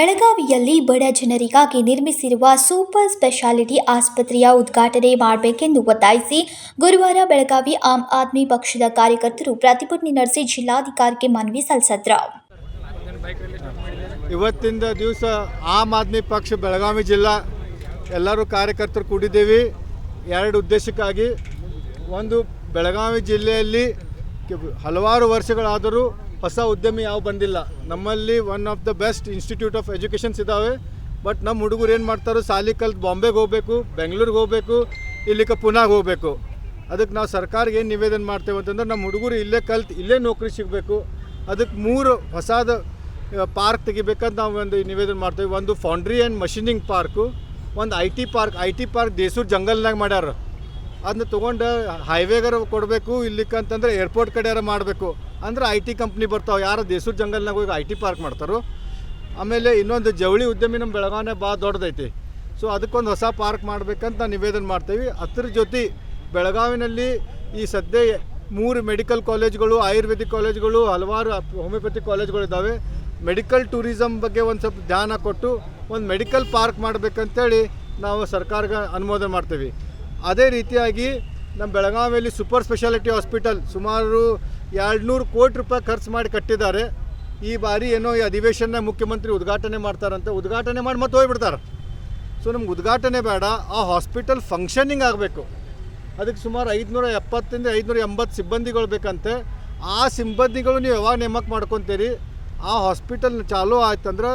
ಬೆಳಗಾವಿಯಲ್ಲಿ ಬಡ ಜನರಿಗಾಗಿ ನಿರ್ಮಿಸಿರುವ ಸೂಪರ್ ಸ್ಪೆಷಾಲಿಟಿ ಆಸ್ಪತ್ರೆಯ ಉದ್ಘಾಟನೆ ಮಾಡಬೇಕೆಂದು ಒತ್ತಾಯಿಸಿ ಗುರುವಾರ ಬೆಳಗಾವಿ ಆಮ್ ಆದ್ಮಿ ಪಕ್ಷದ ಕಾರ್ಯಕರ್ತರು ಪ್ರತಿಭಟನೆ ನಡೆಸಿ ಜಿಲ್ಲಾಧಿಕಾರಿಗೆ ಮನವಿ ಸಲ್ಲಿಸಿದ್ರು. ಇವತ್ತಿಂದ ದಿವಸ ಆಮ್ ಆದ್ಮಿ ಪಕ್ಷ ಬೆಳಗಾವಿ ಜಿಲ್ಲಾ ಎಲ್ಲರೂ ಕಾರ್ಯಕರ್ತರು ಕೂಡಿದ್ದೀವಿ. ಎರಡು ಉದ್ದೇಶಕ್ಕಾಗಿ ಒಂದು ಬೆಳಗಾವಿ ಜಿಲ್ಲೆಯಲ್ಲಿ ಹಲವಾರು ವರ್ಷಗಳಾದರೂ ಹೊಸ ಉದ್ಯಮಿ ಯಾವ ಬಂದಿಲ್ಲ. ನಮ್ಮಲ್ಲಿ one of the best institute of educations ಇದ್ದಾವೆ ಬಟ್ ನಮ್ಮ ಹುಡುಗರು ಏನು ಮಾಡ್ತಾರೋ ಸಾಲಿ ಕಲ್ತು ಬಾಂಬೆಗೆ ಹೋಗಬೇಕು, ಬೆಂಗಳೂರಿಗೆ ಹೋಗಬೇಕು ಇಲ್ಲಿಗೆ ಪುನಾಗೆ ಹೋಗಬೇಕು. ಅದಕ್ಕೆ ನಾವು ಸರ್ಕಾರಕ್ಕೆ ಏನು ನಿವೇದನೆ ಮಾಡ್ತೇವೆ ಅಂತಂದ್ರೆ ನಮ್ಮ ಹುಡುಗರು ಇಲ್ಲೇ ಕಲ್ತು ಇಲ್ಲೇ ನೌಕರಿ ಸಿಗಬೇಕು. ಅದಕ್ಕೆ ಮೂರು ಹೊಸದ ಪಾರ್ಕ್ ತೆಗಿಬೇಕಂತ ನಾವು ಒಂದು ನಿವೇದನೆ ಮಾಡ್ತೇವೆ. ಒಂದು ಫೌಂಡ್ರಿ ಆ್ಯಂಡ್ ಮಷಿನಿಂಗ್ ಪಾರ್ಕು, ಒಂದು I T park. I T park Desur ಜಂಗಲ್ನಾಗ ಮಾಡ್ಯಾರ. ಅದನ್ನ ತೊಗೊಂಡು ಹೈವೇಗಾರ ಕೊಡಬೇಕು, ಇಲ್ಲಿಕ್ಕಂತಂದ್ರೆ ಏರ್ಪೋರ್ಟ್ ಕಡೆಯಾರ ಮಾಡಬೇಕು. ಅಂದ್ರೆ ಐ ಟಿ ಕಂಪ್ನಿ ಬರ್ತಾವೆ. ಯಾರು ದೇಸೂರು ಜಂಗಲ್ನಾಗ ಹೋಗಿ ಐ ಟಿ ಪಾರ್ಕ್ ಮಾಡ್ತಾರೋ. ಆಮೇಲೆ ಇನ್ನೊಂದು ಜವಳಿ ಉದ್ಯಮಿ ನಮ್ಮ ಬೆಳಗಾವಿನೇ ಭಾಳ ದೊಡ್ಡದೈತಿ. ಸೊ ಅದಕ್ಕೊಂದು ಹೊಸ ಪಾರ್ಕ್ ಮಾಡಬೇಕಂತ ನಾವು ನಿವೇದನೆ ಮಾಡ್ತೀವಿ. ಅದ್ರ ಜೊತೆ ಬೆಳಗಾವಿನಲ್ಲಿ ಈ ಸದ್ಯ ಮೂರು ಮೆಡಿಕಲ್ ಕಾಲೇಜ್ಗಳು ಆಯುರ್ವೇದಿಕ್ ಕಾಲೇಜ್ಗಳು ಹಲವಾರು ಹೋಮಿಯೋಪತಿ ಕಾಲೇಜ್ಗಳಿದ್ದಾವೆ ಮೆಡಿಕಲ್ ಟೂರಿಸಮ್ ಬಗ್ಗೆ ಒಂದು ಸ್ವಲ್ಪ ಧ್ಯಾನ ಕೊಟ್ಟು ಒಂದು ಮೆಡಿಕಲ್ ಪಾರ್ಕ್ ಮಾಡಬೇಕಂತೇಳಿ ನಾವು ಸರ್ಕಾರಕ್ಕೆ ಅನುಮೋದನೆ ಮಾಡ್ತೀವಿ. ಅದೇ ರೀತಿಯಾಗಿ ನಮ್ಮ ಬೆಳಗಾವಿಯಲ್ಲಿ ಸೂಪರ್ ಸ್ಪೆಷಾಲಿಟಿ ಹಾಸ್ಪಿಟಲ್ ಸುಮಾರು ಎರಡುನೂರು ಕೋಟಿ ರೂಪಾಯಿ ಖರ್ಚು ಮಾಡಿ ಕಟ್ಟಿದ್ದಾರೆ. ಈ ಬಾರಿ ಏನೋ ಈ ಅಧಿವೇಶನ ಮುಖ್ಯಮಂತ್ರಿ ಉದ್ಘಾಟನೆ ಮಾಡ್ತಾರಂತೆ. ಉದ್ಘಾಟನೆ ಮಾಡಿ ಮತ್ತೆ ಹೋಗ್ಬಿಡ್ತಾರೆ. ಸೊ ನಮ್ಗೆ ಉದ್ಘಾಟನೆ ಬೇಡ. ಆ ಹಾಸ್ಪಿಟಲ್ ಫಂಕ್ಷನಿಂಗ್ ಆಗಬೇಕು. ಅದಕ್ಕೆ ಸುಮಾರು ಐದುನೂರ ಎಪ್ಪತ್ತಿಂದ ಐದುನೂರ ಎಂಬತ್ತು ಸಿಬ್ಬಂದಿಗಳು ಬೇಕಂತೆ. ಆ ಸಿಬ್ಬಂದಿಗಳು ನೀವು ಯಾವಾಗ ನೇಮಕ ಮಾಡ್ಕೊತೀರಿ? ಆ ಹಾಸ್ಪಿಟಲ್ ಚಾಲೂ ಆಯ್ತಂದ್ರೆ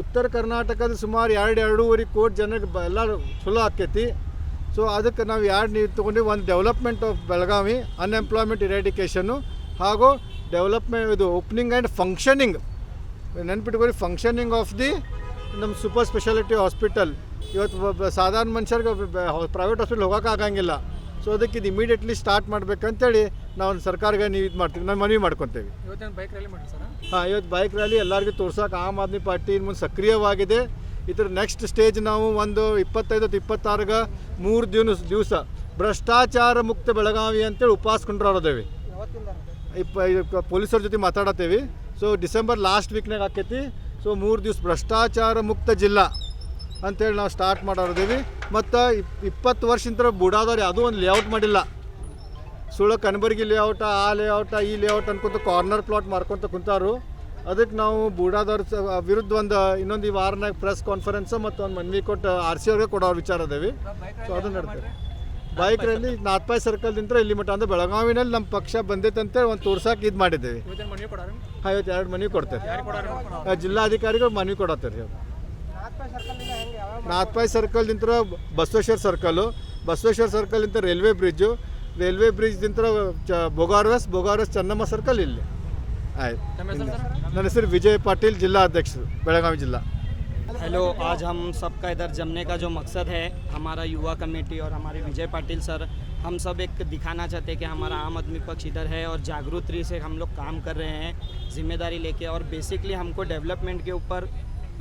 ಉತ್ತರ ಕರ್ನಾಟಕದ ಸುಮಾರು ಎರಡು, ಎರಡೂವರೆ ಕೋಟಿ ಜನಕ್ಕೆ ಎಲ್ಲ ಚಲೋ ಆಕೈತಿ. ಸೊ ಅದಕ್ಕೆ ನಾವು ಎರಡು ನೀರು ತೊಗೊಂಡು ಒಂದು development of Belagavi unemployment eradication ಹಾಗೂ ಡೆವಲಪ್ಮೆಂಟ್ ಇದು ಓಪನಿಂಗ್ ಆ್ಯಂಡ್ ಫಂಕ್ಷನಿಂಗ್ ನೆನ್ಪಿಟ್ಕೊಳ್ಳಿ ಫಂಕ್ಷನಿಂಗ್ ಆಫ್ ದಿ ನಮ್ಮ ಸೂಪರ್ ಸ್ಪೆಷಾಲಿಟಿ ಹಾಸ್ಪಿಟಲ್ ಇವತ್ತು ಸಾಧಾರಣ ಮನುಷ್ಯರಿಗೆ ಪ್ರೈವೇಟ್ ಹಾಸ್ಪಿಟಲ್ ಹೋಗೋಕ್ಕಾಗಂಗಿಲ್ಲ ಆಗಂಗಿಲ್ಲ. ಸೊ ಅದಕ್ಕೆ ಇದು ಇಮಿಡಿಯೇಟ್ಲಿ ಸ್ಟಾರ್ಟ್ ಮಾಡ್ಬೇಕಂತೇಳಿ ನಾವು ಸರ್ಕಾರಕ್ಕೆ ನೀವು ಇದು ಮಾಡ್ತೀವಿ ನಾವು ಮನವಿ ಮಾಡ್ಕೊತೇವೆ. ಇವತ್ತಿನ ಬೈಕ್ ರ್ಯಾಲಿ ಮಾಡಿ ಸರ್? ಹಾಂ ಇವತ್ತು ಬೈಕ್ ರ್ಯಾಲಿ ಎಲ್ಲರಿಗೂ ತೋರ್ಸೋಕೆ ಆಮ್ ಆದ್ಮಿ ಪಾರ್ಟಿ ಇನ್ನು ಮುಂದೆ ಸಕ್ರಿಯವಾಗಿದೆ. ಇದ್ರ ನೆಕ್ಸ್ಟ್ ಸ್ಟೇಜ್ ನಾವು ಒಂದು ಇಪ್ಪತ್ತೈದು ಇಪ್ಪತ್ತಾರಗ ಮೂರು ದಿನ ದಿವಸ ಭ್ರಷ್ಟಾಚಾರ ಮುಕ್ತ ಬೆಳಗಾವಿ ಅಂತೇಳಿ ಉಪವಾಸ ಕೊಂಡ್ರದೇವಿ ಇಪ್ಪ ಇಪ್ಪ ಪೊಲೀಸರ ಜೊತೆ ಮಾತಾಡತ್ತೇವಿ. ಸೊ ಡಿಸೆಂಬರ್ ಲಾಸ್ಟ್ ವೀಕ್ನಾಗ ಆಕೈತಿ. ಸೊ ಮೂರು ದಿವಸ ಭ್ರಷ್ಟಾಚಾರ ಮುಕ್ತ ಜಿಲ್ಲಾ ಅಂತೇಳಿ ನಾವು ಸ್ಟಾರ್ಟ್ ಮಾಡೋರದೇವಿ ಮತ್ತು ಇಪ್ಪತ್ತು ವರ್ಷದಿಂದ ಬುಡಾದವ್ರು ಅದು ಒಂದು ಲೇಔಟ್ ಮಾಡಿಲ್ಲ. ಸುಳ್ಳು ಕನ್ಬರ್ಗಿ ಲೇಔಟ ಆ ಲೇಔಟ ಈ ಲೇಔಟ್ ಅನ್ಕೊಂತ ಕಾರ್ನರ್ ಪ್ಲಾಟ್ ಮಾಡ್ಕೊತ ಕುಂತಾರು. ಅದಕ್ಕೆ ನಾವು ಬೂಡಾದವ್ರ ಸ- ವಿರುದ್ಧ ಒಂದು ಇನ್ನೊಂದು ಈ ವಾರನಾಗ ಪ್ರೆಸ್ ಕಾನ್ಫರೆನ್ಸ್ ಮತ್ತು ಒಂದು ಮನವಿ ಕೊಟ್ಟು ಆರ್ ಸಿ ಅವ್ರಿಗೆ ಕೊಡೋ ವಿಚಾರ ಅದೇವಿ. ಸೊ ಅದು ನಡ್ತೇವೆ ಬೈಕ್ ರ್ಯಾಲಿ ಸರ್ಕಲ್ ನಿಂತ್ರ ಇಲ್ಲಿ ಮಟ್ಟ ಅಂದ್ರೆ ಬೆಳಗಾವಿನಲ್ಲಿ ನಮ್ಮ ಪಕ್ಷ ಬಂದೈತಂತೆ ಒಂದು ತೋರ್ಸಕ್ಕೆ ಇದು ಮಾಡಿದ್ದೇವೆ. ಆಯ್ತು ಇವತ್ತು ಎರಡು ಮನವಿ ಕೊಡ್ತೇವೆ ಜಿಲ್ಲಾಧಿಕಾರಿಗಳು ಮನವಿ ಕೊಡತ್ತಾರೆ ರೀ ಸರ್ಕಲ್ ನಿಂತ್ರ ಬಸವೇಶ್ವರ ಸರ್ಕಲು ಬಸವೇಶ್ವರ ಸರ್ಕಲ್ನಿಂದ ರೈಲ್ವೆ ಬ್ರಿಡ್ಜು ರೈಲ್ವೆ ಬ್ರಿಡ್ಜ್ದಿಂತ ಚ ಬೊಗಾರ್ವೆಸ್ ಬೊಗಾರ್ವೆಸ್ ಚನ್ನಮ್ಮ ಸರ್ಕಲ್ ಇಲ್ಲಿ. ಆಯ್ತು ತಮ್ಮ ಹೆಸರು ಸರ್ ನನ್ನ ಹೆಸರು ವಿಜಯ್ ಪಾಟೀಲ್ ಜಿಲ್ಲಾ ಅಧ್ಯಕ್ಷರು ಬೆಳಗಾವಿ ಜಿಲ್ಲಾ हेलो आज हम सबका इधर जमने का जो मकसद है हमारा युवा कमेटी और हमारे विजय पाटिल सर हम सब एक दिखाना चाहते हैं कि हमारा आम आदमी पक्ष इधर है और जागरूकता से हम लोग काम कर रहे हैं जिम्मेदारी लेके और बेसिकली हमको डेवलपमेंट के ऊपर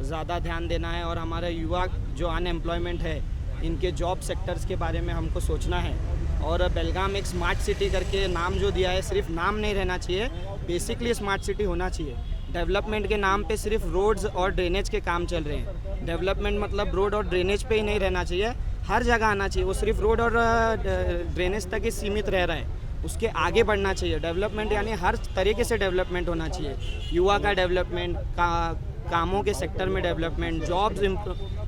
ज़्यादा ध्यान देना है और हमारा युवा जो अनएम्प्लॉयमेंट है इनके जॉब सेक्टर्स के बारे में हमको सोचना है और बेलगाम एक स्मार्ट सिटी करके नाम जो दिया है, सिर्फ़ नाम नहीं रहना चाहिए बेसिकली स्मार्ट सिटी होना चाहिए। डेवलपमेंट के नाम पे सिर्फ़ रोड्स और ड्रेनेज के काम चल रहे हैं। डेवलपमेंट मतलब रोड और ड्रेनेज पे ही नहीं रहना चाहिए। हर जगह आना चाहिए। वो सिर्फ़ रोड और ड्रेनेज तक ही सीमित रह रहा है। उसके आगे बढ़ना चाहिए। डेवलपमेंट यानी हर तरीके से डेवलपमेंट होना चाहिए। युवा का डेवलपमेंट का, कामों के सेक्टर में डेवलपमेंट जॉब्स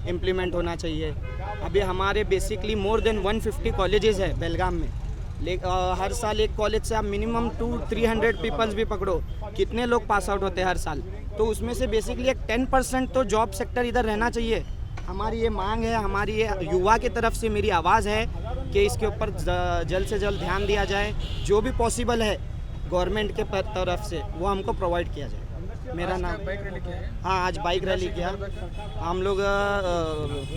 इम्प्लीमेंट होना चाहिए। अभी हमारे बेसिकली मोर देन 150 कॉलेजेस है बेलगाम में। ले अ, हर साल एक कॉलेज से आप minimum two three hundred peoples भी पकड़ो। कितने लोग पास आउट होते हैं हर साल? तो उसमें से बेसिकली एक टेन परसेंट तो जॉब सेक्टर इधर रहना चाहिए। हमारी ये मांग है हमारी ये युवा की तरफ़ से मेरी आवाज़ है कि इसके ऊपर जल्द से जल्द ध्यान दिया जाए। जो भी पॉसिबल है गवर्नमेंट के तरफ़ से वो हमको प्रोवाइड किया जाए। मेरा नाम है? आज बाइक रैली किया। हम लोग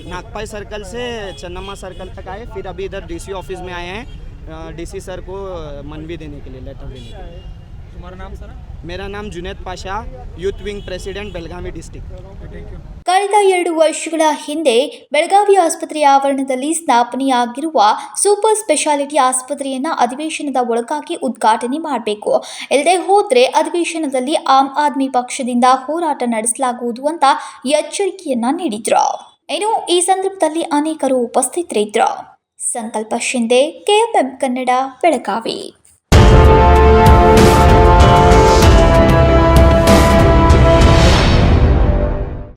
नागपाई सर्कल से चन्नम्मा सर्कल तक आए फिर अभी इधर डीसी ऑफ़िस में आए हैं डीसी सर को मन मनवी देने के लिए लेटर देने के लिए। तुम्हारा नाम सर? मेरा नाम Juned Pasha youth wing president Belagavi district thank you ಕಳೆದ ಎರಡು ವರ್ಷಗಳ ಹಿಂದೆ ಬೆಳಗಾವಿ ಆಸ್ಪತ್ರೆಯ ಆವರಣದಲ್ಲಿ ಸ್ಥಾಪನೆಯಾಗಿರುವ ಸೂಪರ್ ಸ್ಪೆಷಾಲಿಟಿ ಆಸ್ಪತ್ರೆಯನ್ನು ಅಧಿವೇಶನದ ಒಳಗಾಗಿ ಉದ್ಘಾಟನೆ ಮಾಡಬೇಕು. ಇಲ್ಲದೆ ಹೋದರೆ ಅಧಿವೇಶನದಲ್ಲಿ ಆಮ್ ಆದ್ಮಿ ಪಕ್ಷದಿಂದ ಹೋರಾಟ ನಡೆಸಲಾಗುವುದು ಅಂತ ಎಚ್ಚರಿಕೆಯನ್ನ ನೀಡಿದ್ರು. ಏನು ಈ ಸಂದರ್ಭದಲ್ಲಿ ಅನೇಕರು ಉಪಸ್ಥಿತರಿದ್ರು. ಸಂಕಲ್ಪ ಶಿಂದೆ ಕೆಎಫ್ಎಂ ಕನ್ನಡ, ಬೆಳಗಾವಿ.